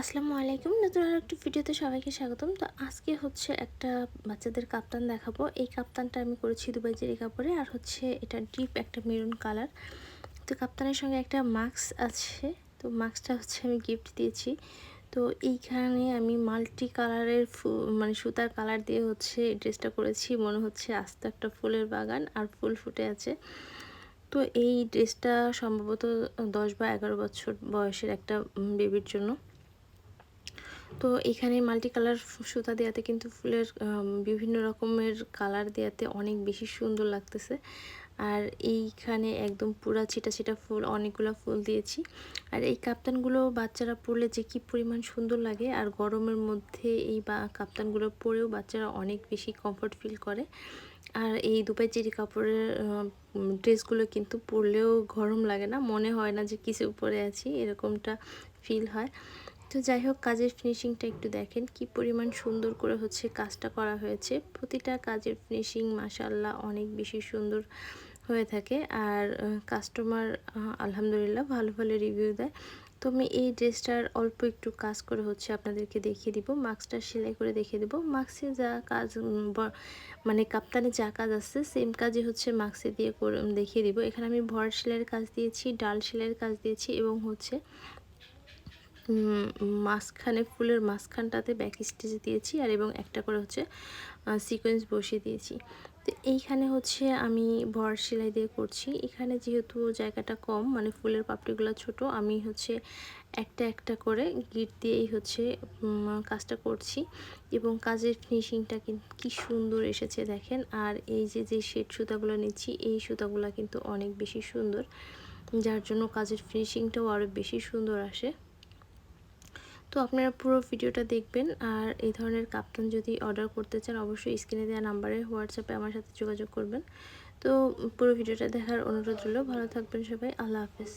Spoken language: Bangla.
আসসালামু আলাইকুম। নতুন আর একটি ভিডিওতে সবাইকে স্বাগতম। তো আজকে হচ্ছে একটা বাচ্চাদের কাপ্তান দেখাবো। এই কাপ্তানটা আমি করেছি দুবাই জেরি কাপড়ে, আর হচ্ছে এটা ডিপ একটা মেরুন কালার। তো কাপ্তানের সঙ্গে একটা মাস্ক আছে। তো মাস্কটা হচ্ছে আমি গিফট দিয়েছি। তো এইখানে আমি মাল্টি কালারের মানে সুতার কালার দিয়ে হচ্ছে এই ড্রেসটা করেছি। মনে হচ্ছে আস্ত একটা ফুলের বাগান, আর ফুল ফুটে আছে। তো এই ড্রেসটা সম্ভবত দশ বা এগারো বছর বয়সের একটা বেবির জন্য। তো এখানে মাল্টি কালার সুতা দেওয়াতে কিন্তু ফুলের বিভিন্ন রকমের কালার দেওয়াতে অনেক বেশি সুন্দর লাগতেছে। আর এইখানে একদম পুরা ছিটা ছিটা ফুল, অনেকগুলো ফুল দিয়েছি। আর এই কাপ্তানগুলো বাচ্চারা পরলে যে কি পরিমাণ সুন্দর লাগে, আর গরমের মধ্যে এই বা, কাপ্তানগুলো পরেও বাচ্চারা অনেক বেশি কমফোর্ট ফিল করে। আর এই দুপাই চেরি কাপড়ের ড্রেসগুলো কিন্তু পরলেও গরম লাগে না, মনে হয় না যে কিছু পরে আছি, এরকমটা ফিল হয়। তো যাই হোক, কাজের ফিনিশিংটা একটু দেখেন। কি পরিমাণ সুন্দর করে হচ্ছে কাজটা করা হয়েছে। প্রতিটা কাজের ফিনিশিং মাসাল্লাহ অনেক বেশি সুন্দর হয়ে থাকে। আর কাস্টমার আলহামদুলিল্লাহ ভালো ভালো রিভিউ দেয়। তো আমি এই ড্রেসটার অল্প একটু কাজ করে হচ্ছে আপনাদেরকে দেখিয়ে দিব। মাস্কটা সেলাই করে দেখিয়ে দেবো। মাস্কে যা কাজ মানে কাপ্তানে যা কাজ আছে সেম কাজই হচ্ছে মাস্কে দিয়ে দেখিয়ে দিব। এখানে আমি ভর সেলাইয়ের কাজ দিয়েছি, ডাল সেলাইয়ের কাজ দিয়েছি এবং হচ্ছে মাঝখানে ফুলের মাঝখানটাতে ব্যাক স্টিচ দিয়েছি আর এবং একটা করে হচ্ছে সিকোয়েন্স বসিয়ে দিয়েছি। তো এইখানে হচ্ছে আমি ভর সেলাই দিয়ে করছি। এখানে যেহেতু জায়গাটা কম মানে ফুলের পাপড়িগুলো ছোট, আমি হচ্ছে একটা একটা করে গিট দিয়েই হচ্ছে কাজটা করছি। এবং কাজের ফিনিশিংটা কিন্তু কী সুন্দর এসেছে দেখেন। আর এই যে যে শেড সুতাগুলো নিচ্ছি, এই সুতাগুলো কিন্তু অনেক বেশি সুন্দর। যার জন্য কাজের ফিনিশিংটাও আরও বেশি সুন্দর আসে। তো আপনারা পুরো ভিডিওটা দেখবেন। আর এই ধরনের কাপ্তান যদি অর্ডার করতে চান, অবশ্যই স্ক্রিনে দেওয়া নাম্বারে হোয়াটসঅ্যাপে আমার সাথে যোগাযোগ করবেন। তো পুরো ভিডিওটা দেখার অনুরোধ রইল। ভালো থাকবেন সবাই। আল্লাহ হাফেজ।